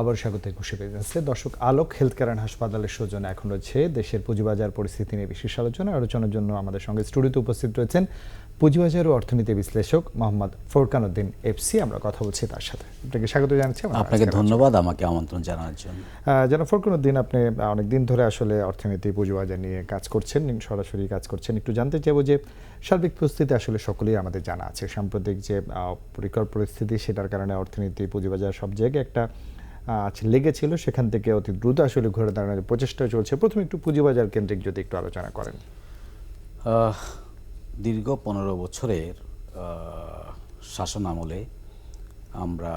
আবার স্বাগত পেয়ে যাচ্ছে দর্শক আলোক হেলথ কেয়ার হাসপাতালের সৌজন্য এখন রয়েছে। দেশের পুঁজিবাজার পরিস্থিতি নিয়ে বিশেষ আলোচনা আলোচনার জন্য আমাদের সঙ্গে স্টুডিওতে উপস্থিত রয়েছেন পুঁজিবাজার ও অর্থনীতি বিশ্লেষক মোহাম্মদ ফোরকান উদ্দিন এফসি। আমরা কথা বলছি তার সাথে। আপনাকে স্বাগত জানাচ্ছি আপনাকে ধন্যবাদ আমাকে আমন্ত্রণ জানানোর জন্য। যেন ফরকুনুদ্দিন আপনি অনেকদিন ধরে আসলে অর্থনীতি পুঁজিবাজার নিয়ে কাজ করছেন সরাসরি কাজ করছেন। একটু জানতে চাইব যে সার্বিক পরিস্থিতি আসলে সকলেই আমাদের জানা আছে। সাম্প্রতিক যে পরিকর পরিস্থিতি সেটার কারণে অর্থনীতি পুঁজিবাজার সব জায়গায় একটা লেগেছিল, সেখান থেকে অতি দ্রুত আসলে ঘুরে দাঁড়ানোর প্রচেষ্টা চলছে। প্রথমে একটু পুঁজিবাজার কেন্দ্রিক যদি একটু আলোচনা করেন। দীর্ঘ পনেরো বছরের শাসন আমলে আমরা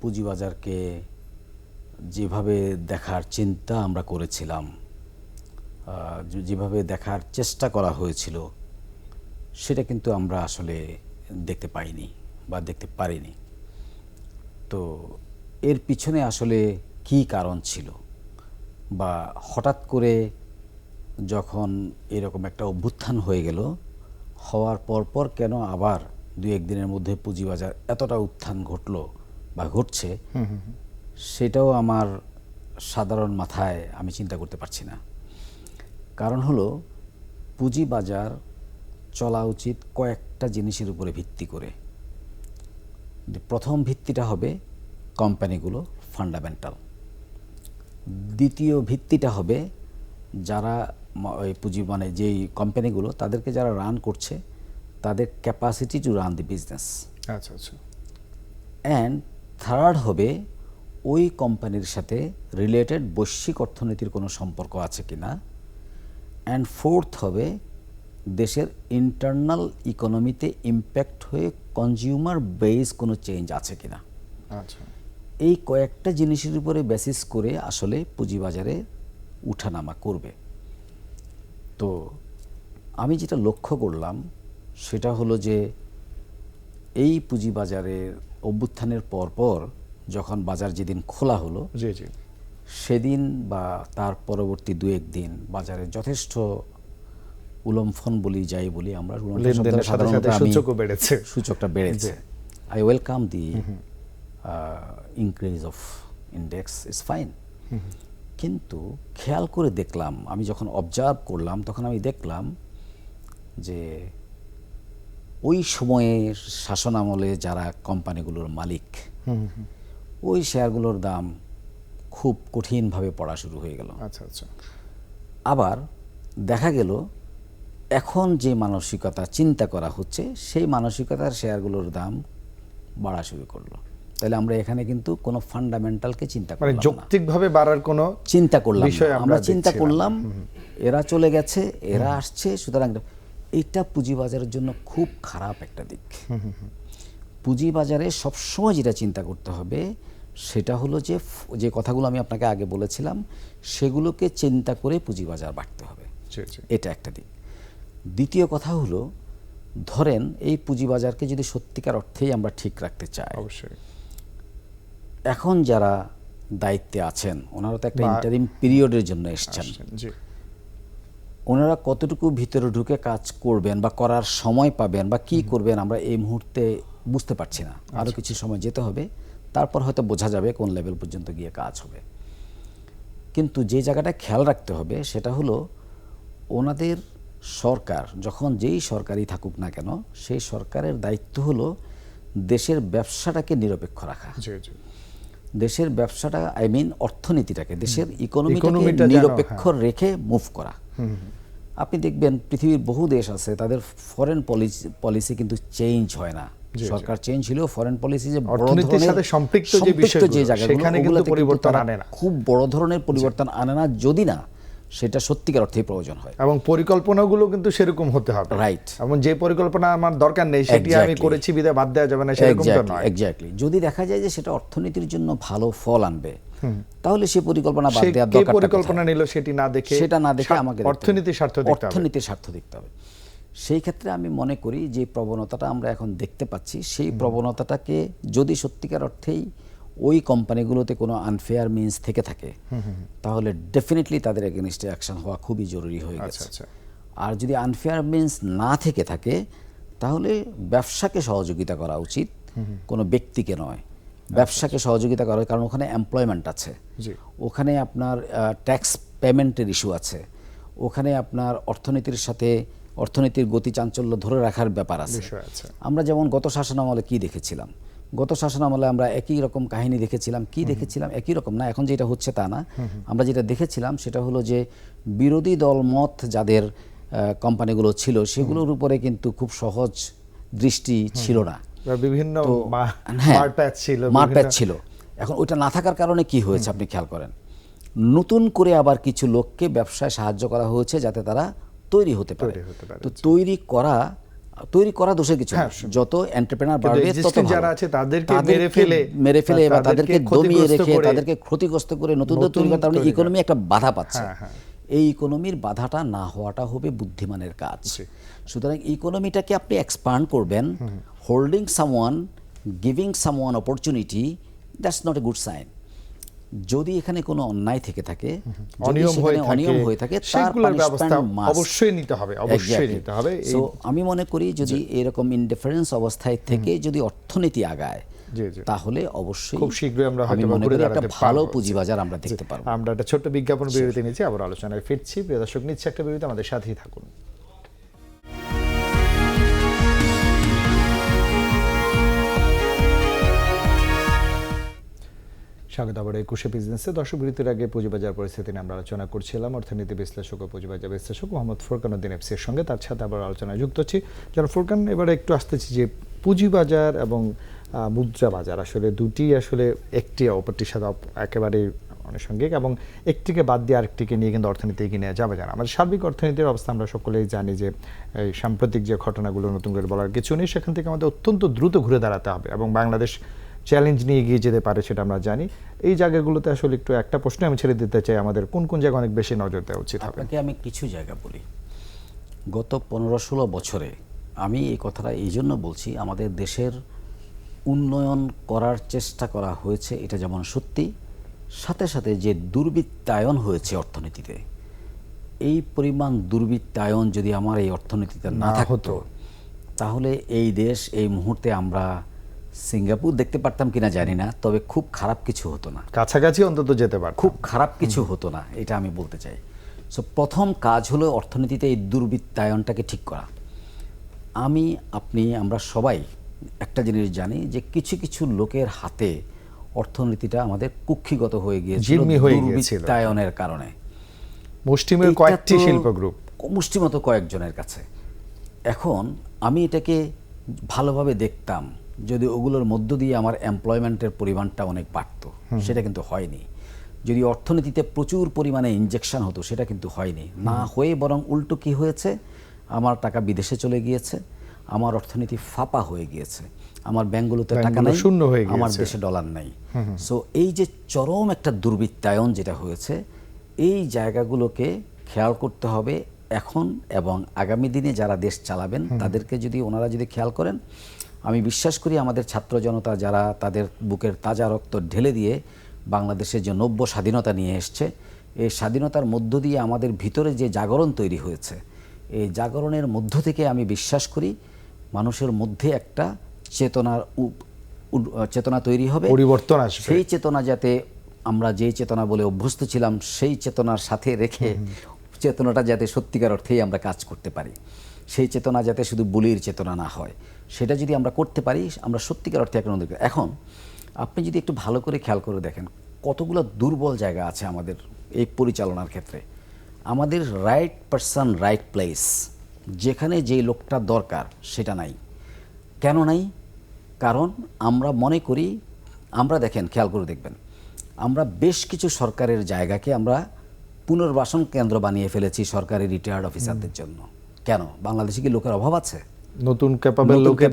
পুঁজিবাজারকে যেভাবে দেখার চিন্তা আমরা করেছিলাম যেভাবে দেখার চেষ্টা করা হয়েছিল, সেটা কিন্তু আমরা আসলে দেখতে পাইনি বা দেখতে পারিনি। তো এর পিছনে আসলে কি কারণ ছিল? বা হঠাৎ করে যখন এরকম একটা অভ্যুত্থান হয়ে গেল হওয়ার পর পর কেন আবার দু একদিনের মধ্যে পুঁজিবাজার এতটা উত্থান ঘটলো বা ঘটছে সেটাও আমার সাধারণ মাথায় আমি চিন্তা করতে পারছি না। কারণ হলো পুঁজিবাজার চলা উচিত কয়েকটা জিনিসের উপরে ভিত্তি করে। প্রথম ভিত্তিটা হবে কোম্পানিগুলো ফান্ডামেন্টাল দ্বিতীয় ভিত্তিটা হবে যারা ওই পুঁজি মানে যেই কোম্পানিগুলো তাদেরকে যারা রান করছে তাদের capacity to run the business আচ্ছা আচ্ছা। অ্যান্ড থার্ড হবে ওই কোম্পানির সাথে রিলেটেড বৈশ্বিক অর্থনীতির কোনো সম্পর্ক আছে কি না অ্যান্ড ফোর্থ হবে দেশের ইন্টারনাল ইকোনমিতে ইম্প্যাক্ট হয়ে কনজিউমার বেস কোনো চেঞ্জ আছে কি না আচ্ছা। এই কয়েকটা জিনিসের উপরে বেসিস করে আসলে পুঁজিবাজারে উঠানামা করবে। তো আমি যেটা লক্ষ্য করলাম সেটা হলো যে এই পুঁজিবাজারের অভ্যুত্থানের পরপর যখন বাজার যেদিন খোলা হলো জি জি। সেদিন বা তার পরবর্তী দু একদিন বাজারে যথেষ্ট উলম্ফন বলি যাই বলি আমরা বেড়েছে। সূচকটা বেড়েছে। I welcome the increase of index is fine কিন্তু খেয়াল করে দেখলাম আমি যখন অবজার্ভ করলাম তখন আমি দেখলাম যে ওই সময়ের শাসন আমলে যারা কোম্পানিগুলোর মালিক ওই শেয়ারগুলোর দাম খুব কঠিনভাবে পড়া শুরু হয়ে গেল। আচ্ছা আচ্ছা। আবার দেখা গেল এখন যে মানসিকতা চিন্তা করা হচ্ছে সেই মানসিকতার শেয়ারগুলোর দাম বাড়া শুরু করল। তাহলে আমরা এখানে কিন্তু কোনো ফান্ডামেন্টালকে চিন্তা মানে যৌক্তিকভাবে বাড়ার কোনো চিন্তা করলাম বিষয় আমরা চিন্তা করলাম এরা চলে গেছে এরা আসছে সুতরাং এটা পুঁজিবাজারের জন্য খুব খারাপ একটা দিক। পুঁজিবাজারে সবসময় যেটা চিন্তা করতে হবে সেটা হলো যে যে কথাগুলো আমি আপনাকে আগে বলেছিলাম সেগুলোকে চিন্তা করে পুঁজিবাজার বাড়তে হবে। এটা একটা দিক। দ্বিতীয় কথা হলো ধরেন এই পুঁজিবাজারকে যদি সত্যিকার অর্থেই আমরা ঠিক রাখতে চাই অবশ্যই। এখন যারা দায়িত্বে আছেন ওনারা তো একটা ইন্টারিম পিরিয়ডের জন্য এসছেন। ওনারা কতটুকু ভিতরে ঢুকে কাজ করবেন বা করার সময় পাবেন বা কি করবেন আমরা এই মুহূর্তে বুঝতে পারছি না। আরও কিছু সময় যেতে হবে তারপর হয়তো বোঝা যাবে কোন লেভেল পর্যন্ত গিয়ে কাজ হবে। কিন্তু যে জায়গাটা খেয়াল রাখতে হবে সেটা হলো ওনাদের সরকার যখন যেই সরকারই থাকুক না কেন সেই সরকারের দায়িত্ব হলো দেশের ব্যবসাটাকে নিরপেক্ষ রাখা। জি জি। দেশের ব্যবসাটা আই মিন অর্থনীতিটাকে দেশের ইকোনমিটাকে ইকোনমিটা নিরপেক্ষ রেখে মুভ করা। আপনি দেখবেন পৃথিবীর বহু দেশ আছে তাদের ফরেন পলিসি পলিসি কিন্তু চেঞ্জ হয় না। সরকার চেঞ্জ হলেও ফরেন পলিসি যে বড় ধরনের সাথে সম্পৃক্ত যে বিষয়গুলো, সেখানে কিন্তু পরিবর্তন আনে না। খুব বড় ধরনের পরিবর্তন আনে না যদি না সেটা সত্যিকার অর্থেই প্রয়োজন হয়। এবং পরিকল্পনাগুলো কিন্তু সেরকম হতে হবে। Right. এবং যে পরিকল্পনা আমার দরকার নেই সেটি আমি করেছি বিদে বাদ দেওয়া যাবে না সেরকম নয়। এক্স্যাক্টলি যদি দেখা যায় যে সেটা অর্থনীতির জন্য ভালো ফল আনবে তাহলে সে পরিকল্পনা বাদ দেওয়ার কে দরকার পরিকল্পনা নিল সেটি না দেখে সেটা না দেখে আমাকে অর্থনীতির স্বার্থ দেখতে হবে। অর্থনীতির স্বার্থ দেখতে হবে। সেই ক্ষেত্রে আমি মনে করি যে প্রবণতাটা আমরা এখন দেখতে পাচ্ছি সেই প্রবণতাটাকে যদি সত্যিকার অর্থেই ওই কোম্পানিগুলোতে কোনো আনফেয়ার মিন্স থেকে থাকে তাহলে ডেফিনেটলি তাদের এগেনস্টে অ্যাকশন হওয়া খুবই জরুরি হয়ে আচ্ছা, গেছে। আচ্ছা। আর যদি আনফেয়ার মিন্স না থেকে থাকে তাহলে ব্যবসাকে সহযোগিতা করা উচিত কোনো ব্যক্তিকে নয়। ব্যবসাকে সহযোগিতা করে কারণ ওখানে এমপ্লয়মেন্ট আছে। ওখানে আপনার ট্যাক্স পেমেন্টের ইস্যু আছে। ওখানে আপনার অর্থনীতির সাথে অর্থনীতির গতি চাঞ্চল্য ধরে রাখার ব্যাপার আছে। আমরা যেমন গত শাসনামলে কি দেখেছিলাম? গত শাসনামলে আমরা একই রকম কাহিনী দেখেছিলাম। কি দেখেছিলাম? একই রকম না এখন যেটা হচ্ছে তা না। আমরা যেটা দেখেছিলাম সেটা হলো যে বিরোধী দল মত যাদের কোম্পানিগুলো ছিল সেগুলোর উপরে কিন্তু খুব সহজ দৃষ্টি ছিল না। বিভিন্ন হ্যাঁ, মারপ্যাচ ছিল মারপ্যাচ ছিল। এখন ওইটা না থাকার কারণে কি হয়েছে আপনি খেয়াল করেন। নতুন করে আবার কিছু লোককে ব্যবসায় সাহায্য করা হয়েছে যাতে তারা তৈরি হতে পারে, তো তৈরি করা তৈরি করা দোষের কিছু যত এন্টারপ্রেনার হ্যাঁ, বাড়বে তত যারা আছে তাদেরকে মেরে ফেলে, মেরে ফেলে বা তাদেরকে দমিয়ে রেখে তাদেরকে ক্ষতিগ্রস্ত করে নতুনদের নতুন তৈরি করা। ইকোনমি একটা বাধা পাচ্ছে। হ্যাঁ, হ্যাঁ। এই ইকোনমির বাধাটা না হওয়াটা হবে বুদ্ধিমানের কাজ। সুতরাং ইকোনমিটাকে আপনি এক্সপান্ড করবেন holding someone giving someone opportunity that's not a good sign যদি এখানে কোনো অন্যায় থেকে থাকে অনিয়ম হয়ে অনিয়ম থাকে হয়ে থাকে তার সেগুলোর ব্যবস্থা অবশ্যই নিতে হবে অবশ্যই নিতে হবে। এই আমি মনে করি যদি এরকম ইনডিফারেন্স অবস্থায় থেকে যদি অর্থনীতি আগায়। তাহলে অবশ্যই খুব শীঘ্রই আমরা হয়তো ঘুরে দাঁড়াতে ভালো। পুঁজিবাজার আমরা দেখতে পারব। আমরা একটা ছোট্ট বিজ্ঞাপন বিরতি নিচ্ছি আবার আলোচনায় ফিরছি। প্রিয় দর্শক নিচ্ছে একটা বিরতি আমাদের সাথেই থাকুন। স্বাগত আবার একুশে বিজনেসে দর্শক বিরতির আগে পুঁজিবাজার পরিস্থিতি নিয়ে আমরা আলোচনা করছিলাম। অর্থনীতি বিশ্লেষক ও পুঁজিবাজার বিশ্লেষক মোহাম্মদ ফুরকান উদ্দিন এফসির সঙ্গে। তার সাথে আবার আলোচনায় যুক্ত হচ্ছি যারা ফুরকান, এবারে একটু আসতেছি যে পুঁজিবাজার এবং মুদ্রা বাজার আসলে দুটি আসলে একটি, অপরটির সাথে একেবারে আনুষঙ্গিক এবং একটিকে বাদ দিয়ে আরেকটিকে নিয়ে কিন্তু অর্থনীতি এগিয়ে নেওয়া যাবে না আমাদের সার্বিক অর্থনীতির অবস্থা আমরা সকলেই জানি যে, এই সাম্প্রতিক যে ঘটনাগুলো, নতুন করে বলার কিছু নেই। সেখান থেকে আমাদের অত্যন্ত দ্রুত ঘুরে দাঁড়াতে হবে এবং বাংলাদেশ চ্যালেঞ্জ নিয়ে এগিয়ে যেতে পারে সেটা আমরা জানি। এই জায়গাগুলোতে আসলে একটু একটা প্রশ্ন আমি ছেড়ে দিতে চাই আমাদের কোন কোন জায়গায় অনেক বেশি নজর দেওয়া উচিত আপনাকে আমি কিছু জায়গা বলি। গত পনেরো ষোলো বছরে আমি এই কথাটা এই জন্য বলছি আমাদের দেশের উন্নয়ন করার চেষ্টা করা হয়েছে এটা যেমন সত্যি সাথে সাথে যে দুর্বৃত্তায়ন হয়েছে অর্থনীতিতে এই পরিমাণ দুর্বৃত্তায়ন যদি আমার এই অর্থনীতিতে না থাকতো। তাহলে এই দেশ এই মুহূর্তে আমরা সিঙ্গাপুর দেখতে পারতাম কিনা জানি না তবে খুব খারাপ কিছু হতো না। কাছাকাছি অন্তত যেতে পারত খুব খারাপ কিছু হতো না এটা আমি বলতে চাই। সো প্রথম কাজ হলো অর্থনীতিতে এই দুর্বৃত্তায়নটাকে ঠিক করা। আমি আপনি আমরা সবাই একটা জিনিস জানি যে কিছু কিছু লোকের হাতে অর্থনীতিটা আমাদের কুক্ষিগত হয়ে গিয়েছিল দুর্বৃত্তায়নের কারণে। মুষ্টিমেয় কয়েকটি শিল্প গ্রুপ মুষ্টিমতো কয়েকজনের কাছে। এখন আমি এটাকে ভালোভাবে দেখতাম। যদি ওগুলোর মধ্য দিয়ে আমার এমপ্লয়মেন্টের পরিমাণটা অনেক বাড়তো সেটা কিন্তু হয়নি। যদি অর্থনীতিতে প্রচুর পরিমাণে ইনজেকশন হতো সেটা কিন্তু হয়নি। না হয়ে বরং উল্টো কি হয়েছে? আমার টাকা বিদেশে চলে গিয়েছে আমার অর্থনীতি ফাঁপা হয়ে গিয়েছে আমার ব্যাংকগুলোতে টাকা নাই শূন্য হয়ে আমার দেশে ডলার নাই। সো এই যে চরম একটা দুর্বৃত্তায়ন যেটা হয়েছে এই জায়গাগুলোকে খেয়াল করতে হবে এখন এবং আগামী দিনে যারা দেশ চালাবেন তাদেরকে যদি ওনারা যদি খেয়াল করেন আমি বিশ্বাস করি আমাদের ছাত্র জনতা যারা তাদের বুকের তাজা রক্ত ঢেলে দিয়ে বাংলাদেশের যে নব্য স্বাধীনতা নিয়ে এসছে এই স্বাধীনতার মধ্য দিয়ে আমাদের ভিতরে যে জাগরণ তৈরি হয়েছে এই জাগরণের মধ্য থেকে আমি বিশ্বাস করি মানুষের মধ্যে একটা চেতনার চেতনা তৈরি হবে। পরিবর্তন আসবে। সেই চেতনা যাতে আমরা যেই চেতনা বলে অভ্যস্ত ছিলাম সেই চেতনার সাথে রেখে চেতনাটা যাতে সত্যিকার অর্থেই আমরা কাজ করতে পারি। সেই চেতনা যাতে শুধু বলির চেতনা না হয়। সেটা যদি আমরা করতে পারি আমরা সত্যিকার অর্থে একটা নদী এখন আপনি যদি একটু ভালো করে খেয়াল করে দেখেন কতগুলো দুর্বল জায়গা আছে আমাদের এই পরিচালনার ক্ষেত্রে। আমাদের রাইট পারসন রাইট প্লেস যেখানে যেই লোকটা দরকার সেটা নাই। কেন নাই? কারণ আমরা মনে করি আমরা দেখেন খেয়াল করে দেখবেন আমরা বেশ কিছু সরকারের জায়গাকে আমরা পুনর্বাসন কেন্দ্র বানিয়ে ফেলেছি সরকারি রিটায়ার্ড অফিসারদের জন্য। কেন? বাংলাদেশে কি লোকের অভাব আছে? নতুন ক্যাপাবল লোকের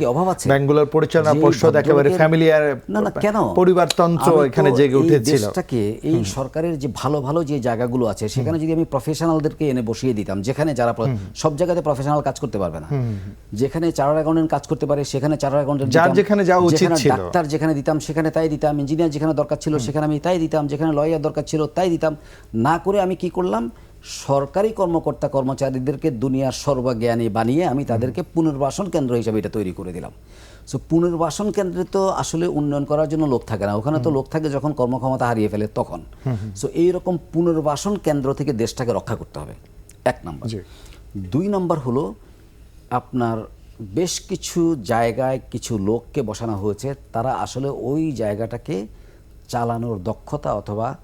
কি অভাব আছে? ব্যাংকগুলোর পরিচালনা পর্ষদ একেবারে ফ্যামিলিয়ার না না কেন? পরিবারতন্ত্র এখানে জেগে উঠেছিল। দেশটাকে এই সরকারের যে ভালো ভালো যে জায়গাগুলো আছে সেখানে যদি আমি প্রফেশনালদেরকে এনে বসিয়ে দিতাম যেখানে যারা সব জায়গাতে প্রফেশনাল কাজ করতে পারবে না। যেখানে চার্টার অ্যাকাউন্টেন্ট কাজ করতে পারে সেখানে চার্টার অ্যাকাউন্টেন্ট যার যেখানে যাওয়া উচিত ছিল। ডাক্তার যেখানে দিতাম সেখানে তাই দিতাম ইঞ্জিনিয়ার যেখানে দরকার ছিল সেখানে আমি তাই দিতাম যেখানে লয়ার দরকার ছিল তাই দিতাম। না করে আমি কি করলাম? সরকারি কর্মকর্তা কর্মচারীদেরকে দুনিয়ার সর্বজ্ঞানী বানিয়ে আমি তাদেরকে পুনর্বাসন কেন্দ্র হিসেবে এটা তৈরি করে দিলাম। সো পুনর্বাসন কেন্দ্রে তো আসলে উন্নয়ন করার জন্য লোক থাকে না। ওখানে তো লোক থাকে যখন কর্মক্ষমতা হারিয়ে ফেলে তখন। সো এইরকম পুনর্বাসন কেন্দ্র থেকে দেশটাকে রক্ষা করতে হবে। এক নম্বর। দুই নম্বর হলো আপনার বেশ কিছু জায়গায় কিছু লোককে বসানো হয়েছে। তারা আসলে ওই জায়গাটাকে চালানোর দক্ষতা অথবা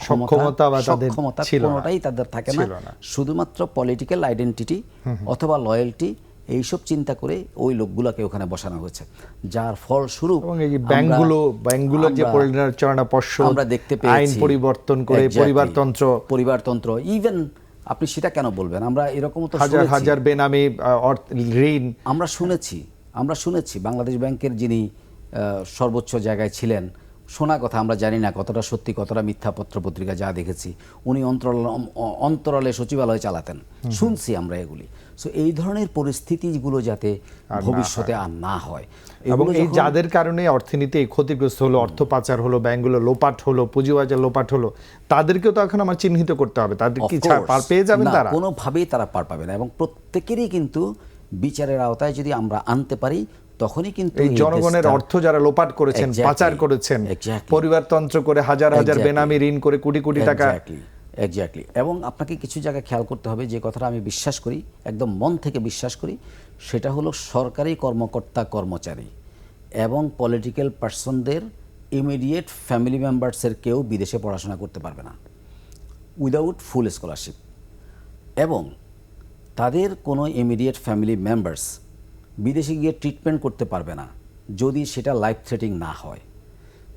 সক্ষমতা বা তাদের কোনোটাই তাদের থাকে না। শুধুমাত্র পলিটিক্যাল আইডেন্টিটি অথবা লয়্যালটি এইসব চিন্তা করে ওই লোকগুলোকে ওখানে বসানো হয়েছে। যার ফলস্বরূপ আমরা- ব্যাংকগুলো যে পরিচালনা পর্ষদ আমরা দেখতে পেয়েছি। আইন পরিবর্তন করে পরিবারতন্ত্র। পরিবারতন্ত্র। ইভেন আপনি সেটা কেন বলবেন? আমরা এরকম তো হাজার হাজার বেনামি ঋণ। আমরা শুনেছি আমরা শুনেছি। বাংলাদেশ ব্যাংকের যিনি সর্বোচ্চ জায়গায় ছিলেন শোনা কথা আমরা জানি না কতটা সত্যি কতটা মিথ্যা পত্র পত্রিকা যা দেখেছি। উনি অন্তরাল অন্তরালে সচিবালয় চালাতেন। শুনছি আমরা এগুলি। সো এই ধরনের পরিস্থিতিগুলো যাতে ভবিষ্যতে আর না হয়। এবং এই যাদের কারণে অর্থনীতি ক্ষতিগ্রস্ত হলো অর্থ পাচার হলো ব্যাংকগুলো লোপাট হলো পুঁজিবাজার লোপাট হলো তাদেরকেও তো এখন আমার চিহ্নিত করতে হবে। তাদের কি. পার পেয়ে যাবেন তারা? কোনোভাবেই তারা পার পাবে না। এবং প্রত্যেকেরই কিন্তু বিচারের আওতায় যদি আমরা আনতে পারি তখনই কিন্তু এই জনগণের অর্থ যারা লোপাট করেছেন পাচার করেছেন পরিবারতন্ত্র করে হাজার হাজার বেনামি ঋণ করে কোটি কোটি টাকা এক্স্যাক্টলি এবং আপনাকে কিছু জায়গায় খেয়াল করতে হবে যে কথাটা আমি বিশ্বাস করি একদম মন থেকে বিশ্বাস করি সেটা হলো সরকারি কর্মকর্তা কর্মচারী এবং পলিটিক্যাল পার্সনদের ইমিডিয়েট ফ্যামিলি মেম্বার্সের কেউ বিদেশে পড়াশোনা করতে পারবে না উইদাউট ফুল স্কলারশিপ এবং তাদের কোনো ইমিডিয়েট ফ্যামিলি মেম্বার্স বিদেশে গিয়ে ট্রিটমেন্ট করতে পারবে না। যদি সেটা লাইফ থ্রেটিং না হয়।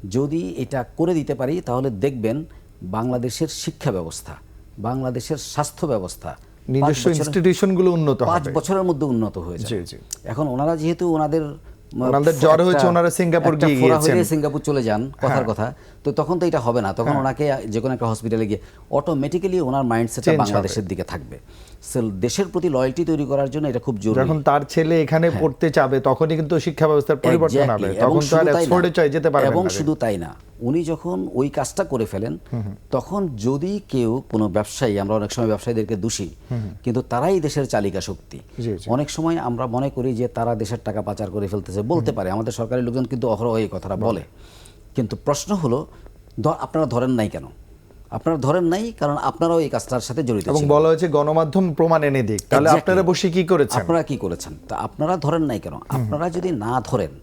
যদি এটা করে দিতে পারি তাহলে দেখবেন বাংলাদেশের শিক্ষা ব্যবস্থা বাংলাদেশের স্বাস্থ্য ব্যবস্থা নিজস্ব ইনস্টিটিউশনগুলো উন্নত পাঁচ বছরের মধ্যে উন্নত হয়েছে। এখন ওনারা যেহেতু ওনাদের ওনাদের জ্বর হয়েছে, ওনারা সিঙ্গাপুর গিয়ে গিয়েছেন। হ্যাঁ। সিঙ্গাপুর চলে যান কথার কথা। তো তখন তো এটা হবে না তখন ওনাকে যে কোনো একটা হসপিটালে গিয়ে অটোমেটিক্যালি ওনার মাইন্ডসেটটা বাংলাদেশের দিকে থাকবে। দেশের প্রতি লয়্যালটি তৈরি করার জন্য এটা খুব জরুরি। যখন তার ছেলে এখানে পড়তে চাবে তখনই কিন্তু শিক্ষা ব্যবস্থার পরিবর্তন হবে। তখন তো আর অক্সফোর্ডে যেতে পারবে এবং শুধু তাই না উনি যখন ওই কাজটা করে ফেলেন তখন যদি কেউ কোনো ব্যবসায়ী আমরা অনেক সময় ব্যবসায়ীদেরকে দোষী কিন্তু তারাই দেশের চালিকা শক্তি। অনেক সময় আমরা মনে করি যে তারা দেশের টাকা পাচার করে ফেলতেছে বলতে পারে। আমাদের সরকারি লোকজন কিন্তু অহরহ এই কথাটা বলে। কিন্তু প্রশ্ন হলো আপনারা ধরেন নাই কেন? আপনারা ধরেন নাই কারণ আপনারাও এই কাজটার সাথে জড়িত এবং বলা হয়েছে গণমাধ্যম প্রমাণ এনে দিক। তাহলে আপনারা বসে কি করেছেন? আপনারা কি করেছেন? তা আপনারা ধরেন নাই কেন? আপনারা যদি না ধরেন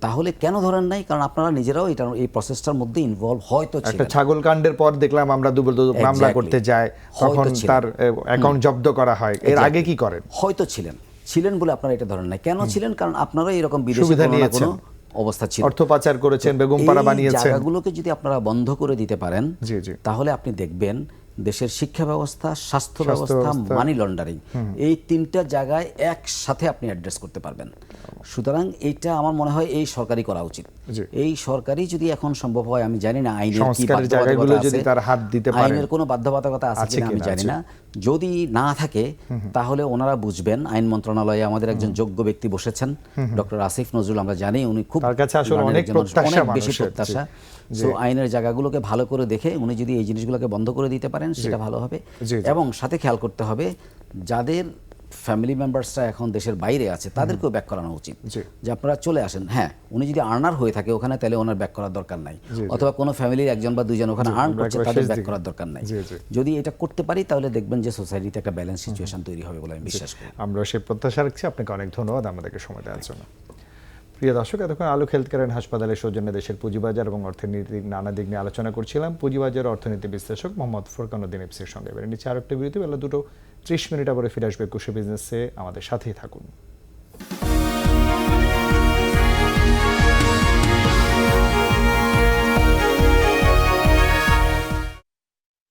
তাহলে কেন ধরেন নাই? কারণ আপনারা নিজেরাও এটা এই প্রসেসটার মধ্যে ইনভলভ হয়তো একটা ছাগল কাণ্ডের পর দেখলাম আমরা দুপুর মামলা করতে হয়তো তখন তার অ্যাকাউন্ট জব্দ করা হয়। এর আগে কি করেন? হয়তো ছিলেন। ছিলেন বলে আপনারা এটা ধরেন নাই। কেন ছিলেন? কারণ আপনারা এরকম বিদেশে কোনো অবস্থা ছিল। অর্থ পাচার করেছেন বেগমপাড়া এই বানিয়েছেন। জায়গাগুলোকে যদি আপনারা বন্ধ করে দিতে পারেন জি, জি। তাহলে আপনি দেখবেন দেশের শিক্ষা ব্যবস্থা স্বাস্থ্য ব্যবস্থা। মানি লন্ডারিং এই তিনটা জায়গায় একসাথে আপনি অ্যাড্রেস করতে পারবেন সুতরাং এইটা আমার মনে হয় এই সরকারই করা উচিত। এই সরকারি যদি এখন সম্ভব হয় আমি জানি না আইনের কি বাধ্যবাধকতা আছে। যদি তার হাত দিতে পারেন। আইনের কোনো বাধ্যবাধকতা আছে কিনা আমি জানি না। যদি না থাকে তাহলে ওনারা বুঝবেন। আইন মন্ত্রণালয়ে আমাদের একজন যোগ্য ব্যক্তি বসেছেন ডক্টর আসিফ নজরুল আমরা জানি উনি খুব তার কাছে আসলে অনেক প্রত্যাশা অনেক বেশি প্রত্যাশা। সো আইনের জায়গাগুলোকে ভালো করে দেখে উনি যদি এই জিনিসগুলোকে বন্ধ করে দিতে পারেন সেটা ভালো হবে। এবং সাথে খেয়াল করতে হবে যাদের ফ্যামিলি মেম্বার্সরা এখন দেশের বাইরে আছে তাদেরকেও ব্যাক করানো উচিত। যে আপনারা চলে আসেন হ্যাঁ উনি যদি আর্নার হয়ে থাকে ওখানে তাহলে ওনার ব্যাক করার দরকার নাই। অথবা কোনো ফ্যামিলির একজন বা দুইজন ওখানে আর্ন করছে তাদের ব্যাক করার দরকার নাই। যদি এটা করতে পারি তাহলে দেখবেন যে সোসাইটিতে একটা ব্যালেন্স সিচুয়েশন তৈরি হবে বলে আমি বিশ্বাস করি। আমরা সেই প্রত্যাশা রাখছি। আপনাকে অনেক ধন্যবাদ আমাদেরকে সময় দেওয়ার জন্য। প্রিয় দর্শক এতক্ষণ আলোক হেলথ কেয়ার হাসপাতালের সৌজন্যে দেশের পুঁজিবাজার এবং অর্থনীতির নানা দিক নিয়ে আলোচনা করছিলাম। পুঁজিবাজার অর্থনীতি বিশ্লেষক মোহাম্মদ ফুরকানুদ্দিন এফসির সঙ্গে। এবারে নিচে আরেকটি বিরতি বেলা দুটো ত্রিশ মিনিট আবার ফিরে আসবে কুশি বিজনেসে আমাদের সাথেই থাকুন।